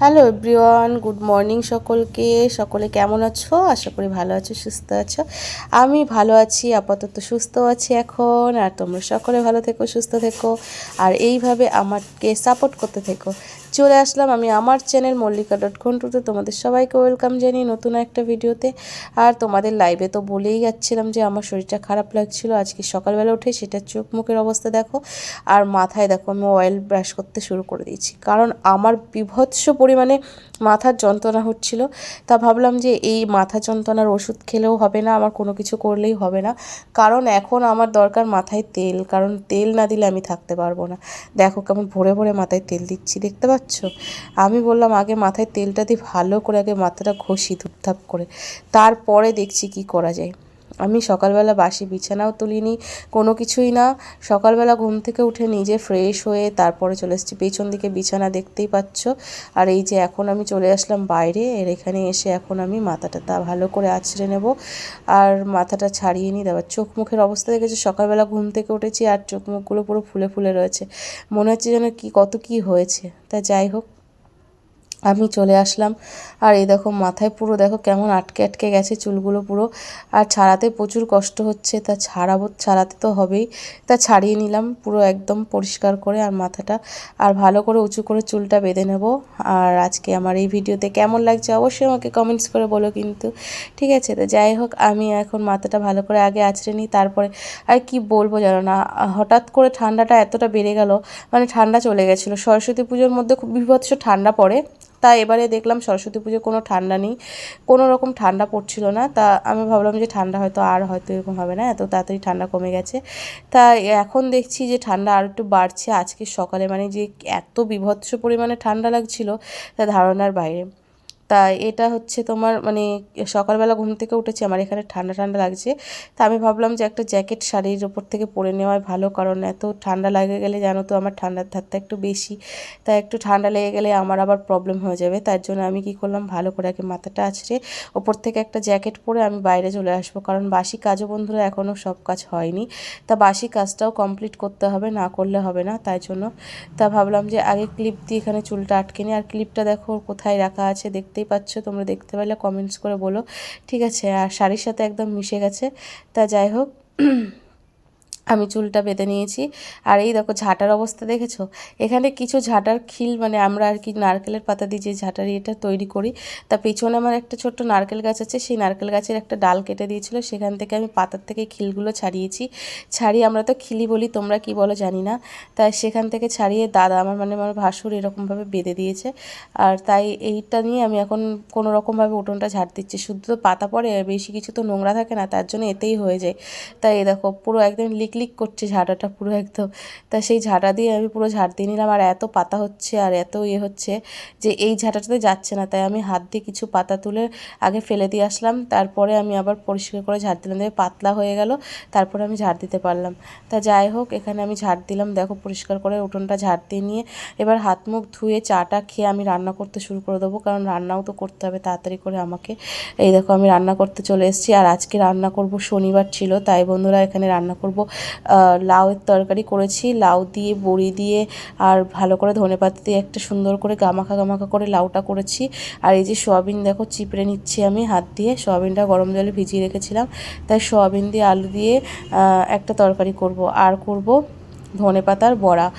Hello everyone good morning সকলকে। সকলে কেমন আছো? আশা করি ভালো আছো, সুস্থ আছো। আমি ভালো আছি, আপাতত সুস্থ আছি এখন। আর তোমরা সকলে ভালো থেকো, সুস্থ থেকো। আর এইভাবে আমাকে সাপোর্ট করতে থেকো। চলে আসলাম আমি আমার চ্যানেল মল্লিকা ডট ঘন্টুতে তোমাদের সবাইকে ওয়েলকাম জানিয়ে নতুন একটা ভিডিওতে। আর তোমাদের লাইভে তো বলেই যাচ্ছিলাম যে আমার শরীরটা খারাপ লাগছিল। আজকে সকালবেলা উঠে সেটা চোখ মুখের অবস্থা দেখো। আর মাথায় দেখো আমি অয়েল ব্রাশ করতে শুরু করে দিয়েছি। কারণ আমার বিভৎস পরিমাণে মাথার যন্ত্রণা হচ্ছিল। তা ভাবলাম যে এই মাথা যন্ত্রণার ওষুধ খেলেও হবে না, আমার কোনো কিছু করলেই হবে না। কারণ এখন আমার দরকার মাথায় তেল। কারণ তেল না দিলে আমি থাকতে পারব না। দেখো কেমন ভরে ভরে মাথায় তেল দিচ্ছি। দেখতে পাচ্ছ? আমি বললাম, আগে মাথায় তেলটা দিয়ে ভালো করে, আগে মাথাটা ঘষি ধুপধাপ করে। তারপরে দেখছি কি করা যায়। আমি সকালবেলা বাসি বিছানাও তুলিনি, কোনো কিছুই না। সকালবেলা ঘুম থেকে উঠে নিজে ফ্রেশ হয়ে তারপরে চলে এসেছি। পেছন দিকে বিছানা দেখতেই পাচ্ছ। আর এই যে এখন আমি চলে আসলাম বাইরে এর এখানে এসে এখন আমি মাথাটা তা ভালো করে আছড়ে নেব। আর মাথাটা ছাড়িয়ে নিই দেওয়ার চোখ মুখের অবস্থা দেখেছি? সকালবেলা ঘুম থেকে উঠেছি আর চোখ মুখগুলো পুরো ফুলে ফুলে রয়েছে। মনে হচ্ছে যেন কি, কত কি হয়েছে। তা যাই হোক। আমি চলে আসলাম। আর এই দেখো মাথায় পুরো দেখো কেমন আটকে আটকে গেছে চুলগুলো পুরো। আর ছাড়াতে প্রচুর কষ্ট হচ্ছে, তা ছাড়াবো, ছাড়াতে তো হবেই। তা ছাড়িয়ে নিলাম পুরো একদম পরিষ্কার করে আর মাথাটা। আর ভালো করে উঁচু করে চুলটা বেঁধে নেব। আর আজকে আমার এই ভিডিওতে কেমন লাগছে অবশ্যই আমাকে কমেন্টস করে বলো কিন্তু। ঠিক আছে, তো যাই হোক, আমি এখন মাথাটা ভালো করে আগে আছড়ে নিই, তারপরে আর কি বলব জানো না। হঠাৎ করে ঠান্ডাটা এতটা বেড়ে গেল মানে ঠান্ডা চলে গেছিল। সরস্বতী পুজোর মধ্যে খুব বিভৎস ঠান্ডা পড়ে। তা এবারে দেখলাম সরস্বতী পুজো কোনো ঠান্ডা নেই। কোনো রকম ঠান্ডা পড়ছিল না। তা আমি ভাবলাম যে ঠান্ডা হয়তো আর হয়তো এরকম হবে না। এত তাড়াতাড়ি ঠান্ডা কমে গেছে। তা এখন দেখছি যে ঠান্ডা আর একটু বাড়ছে। আজকে সকালে মানে যে এত বিভৎস পরিমাণে ঠান্ডা লাগছিল, তা ধারণার বাইরে। তা এটা হচ্ছে তোমার মানে সকালবেলা ঘুম থেকে উঠেছি, আমার এখানে ঠান্ডা ঠান্ডা লাগছে। তা আমি ভাবলাম যে একটা জ্যাকেট শাড়ির ওপর থেকে পরে নেওয়াই ভালো, কারণ এত ঠান্ডা লাগে গেলে জানো তো আমার ঠান্ডার ধারটা একটু বেশি। তাই একটু ঠান্ডা লেগে গেলে আমার আবার প্রবলেম হয়ে যাবে। তার জন্য আমি কি করলাম, ভালো করে আগে মাথাটা আছড়ে ওপর থেকে একটা জ্যাকেট পরে আমি বাইরে চলে আসব, কারণ বাসি কাজও বন্ধুরা এখনও সব কাজ হয়নি। তা বাসি কাজটাও কমপ্লিট করতে হবে, না করলে হবে না, তাই জন্য। তা ভাবলাম যে আগে ক্লিপ দিয়ে এখানে চুলটা আটকে নিই আর ক্লিপটা দেখো কোথায় রাখা আছে দেখতে দেখতেই পাচ্ছ, তোমরা দেখতে পারলে কমেন্টস করে বলো। ঠিক আছে, আর শাড়ির সাথে একদম মিশে গেছে। তা যাই হোক আমি চুলটা বেঁধে নিয়েছি। আর এই দেখো ঝাঁটার অবস্থা দেখেছ? এখানে কিছু ঝাঁটার খিল মানে আমরা আর কি নারকেলের পাতা দিয়ে যে ঝাঁটার ইয়েটা তৈরি করি, তা পেছনে আমার একটা ছোট্ট নারকেল গাছ আছে, সেই নারকেল গাছের একটা ডাল কেটে দিয়েছিল, সেখান থেকে আমি পাতার থেকে খিলগুলো ছাড়িয়েছি। ছাড়িয়ে আমরা তো খিলি বলি, তোমরা কি বলো জানি না। তাই সেখান থেকে ছাড়িয়ে দাদা আমার মানে আমার ভাসুর এরকমভাবে বেঁধে দিয়েছে। আর তাই এইটা নিয়ে আমি এখন কোনো রকমভাবে উঠোনটা ঝাড় দিচ্ছি। শুধু তো পাতা পড়ে বেশি কিছু তো নোংরা থাকে না, তার জন্য এতেই হয়ে যায়। তাই দেখো পুরো একদম লিক ক্লিক করছে ঝাঁটাটা পুরো একদম। তা সেই ঝাঁটা দিয়ে আমি পুরো ঝাড় দিয়ে নিলাম। আর এত পাতা হচ্ছে আর এত ইয়ে হচ্ছে যে এই ঝাঁটাটাতে যাচ্ছে না। তাই আমি হাত দিয়ে কিছু পাতা তুলে আগে ফেলে দিয়ে আসলাম। তারপরে আমি আবার পরিষ্কার করে ঝাড় দিলাম। দেখে পাতলা হয়ে গেল। তারপরে আমি ঝাড় দিতে পারলাম। তা যাই হোক, এখানে আমি ঝাড় দিলাম। দেখো পরিষ্কার করে উঠোনটা ঝাড় দিয়ে নিয়ে এবার হাত মুখ ধুয়ে চাটা খেয়ে আমি রান্না করতে শুরু করে দেবো। কারণ রান্নাও তো করতে হবে তাড়াতাড়ি করে আমাকে। এই দেখো আমি রান্না করতে চলে এসেছি। আর আজকে রান্না করব শনিবার ছিল। তাই বন্ধুরা এখানে রান্না করব। লাউয়ের তরকারি করেছি, লাউ দিয়ে, বড়ি দিয়ে, আর ভালো করে ধনে পাতা দিয়ে একটা সুন্দর করে গামাখা গামাখা করে লাউটা করেছি। আর এই যে সোয়াবিন দেখো, চিপড়ে নিচ্ছি আমি হাত দিয়ে। সোয়াবিনটা গরম জলে ভিজিয়ে রেখেছিলাম। তাই সোয়াবিন দিয়ে আলু দিয়ে একটা তরকারি করব। আর করব ধনে পাতার বড়া।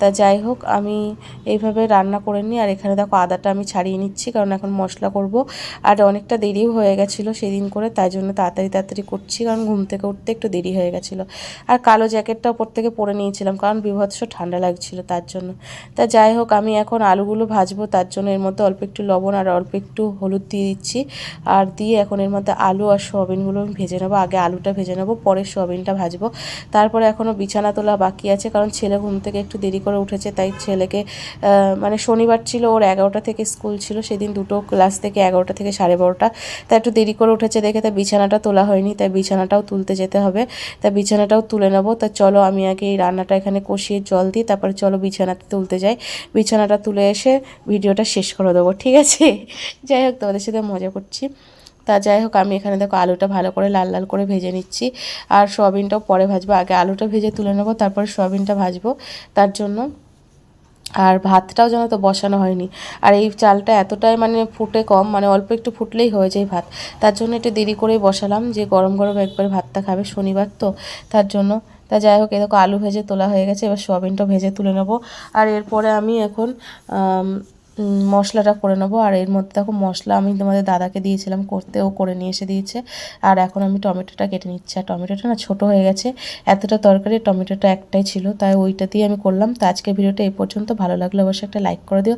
তা যাই হোক, আমি এইভাবে রান্না করে নিই। আর এখানে দেখো আদাটা আমি ছাড়িয়ে নিচ্ছি, কারণ এখন মশলা করব। আর অনেকটা দেরিও হয়ে গেছিল সেদিন করে, তাই জন্য তাড়াতাড়ি তাড়াতাড়ি করছি, কারণ ঘুম থেকে উঠতে একটু দেরি হয়ে গেছিল। আর কালো জ্যাকেটটা ওপর থেকে পরে নিয়েছিলাম, কারণ বিভৎস ঠান্ডা লাগছিল তার জন্য। তা যাই হোক, আমি এখন আলুগুলো ভাজবো, তার জন্য এর মধ্যে অল্প একটু লবণ আর অল্প একটু হলুদ দিয়ে দিচ্ছি। আর দিয়ে এখন এর মধ্যে আলু আর সোয়াবিনগুলো আমি ভেজে নেব। আগে আলুটা ভেজে নেব, পরে সোয়াবিনটা ভাজবো। তারপরে এখনও বিছানা তোলা বাকি আছে কারণ ছেলে ঘুম থেকে একটু দেরি করে উঠেছে, তাই ছেলেকে মানে শনিবার ছিল, ওর এগারোটা থেকে স্কুল ছিল, সেদিন দুটো ক্লাস থেকে এগারোটা থেকে সাড়ে বারোটা। তাই একটু দেরি করে উঠেছে দেখে তাই বিছানাটা তোলা হয়নি, তাই বিছানাটাও তুলতে যেতে হবে। তাই বিছানাটাও তুলে নেব, তা চলো আমি আগে এই রান্নাটা এখানে কষিয়ে জল দিই, তারপরে চলো বিছানাতে তুলতে যাই। বিছানাটা তুলে এসে ভিডিওটা শেষ করে দেবো, ঠিক আছে? যাই হোক, তোমাদের সাথে মজা করছি। তা যাই হোক, আমি এখানে দেখো আলুটা ভালো করে লাল লাল করে ভেজে নিচ্ছি। আর সোয়াবিনটাও পরে ভাজবো। আগে আলুটা ভেজে তুলে নেব, তারপরে সোয়াবিনটা ভাজবো। তার জন্য আর ভাতটাও যেন তো বসানো হয়নি। আর এই চালটা এতটাই মানে ফুটে কম মানে অল্প একটু ফুটলেই হয়ে যায় ভাত। তার জন্য একটু দেরি করেই বসালাম যে গরম গরম একবার ভাতটা খাবে শনিবার তো, তার জন্য। তা যাই হোক এরকম আলু ভেজে তোলা হয়ে গেছে, এবার সোয়াবিনটা ভেজে তুলে নেব। আর এরপরে আমি এখন মশলাটা করে নেব। আর এর মধ্যে দেখো মশলা আমি তোমাদের দাদাকে দিয়েছিলাম, করতে ও করে নিয়ে এসে দিয়েছে। আর এখন আমি টমেটোটা কেটে নিচ্ছি। আর টমেটোটা না ছোটো হয়ে গেছে, এতটা তরকারি টমেটোটা একটাই ছিল, তাই ওইটা দিয়ে আমি করলাম। তো আজকের ভিডিওটা এই পর্যন্ত। ভালো লাগলে অবশ্যই একটা লাইক করে দিও।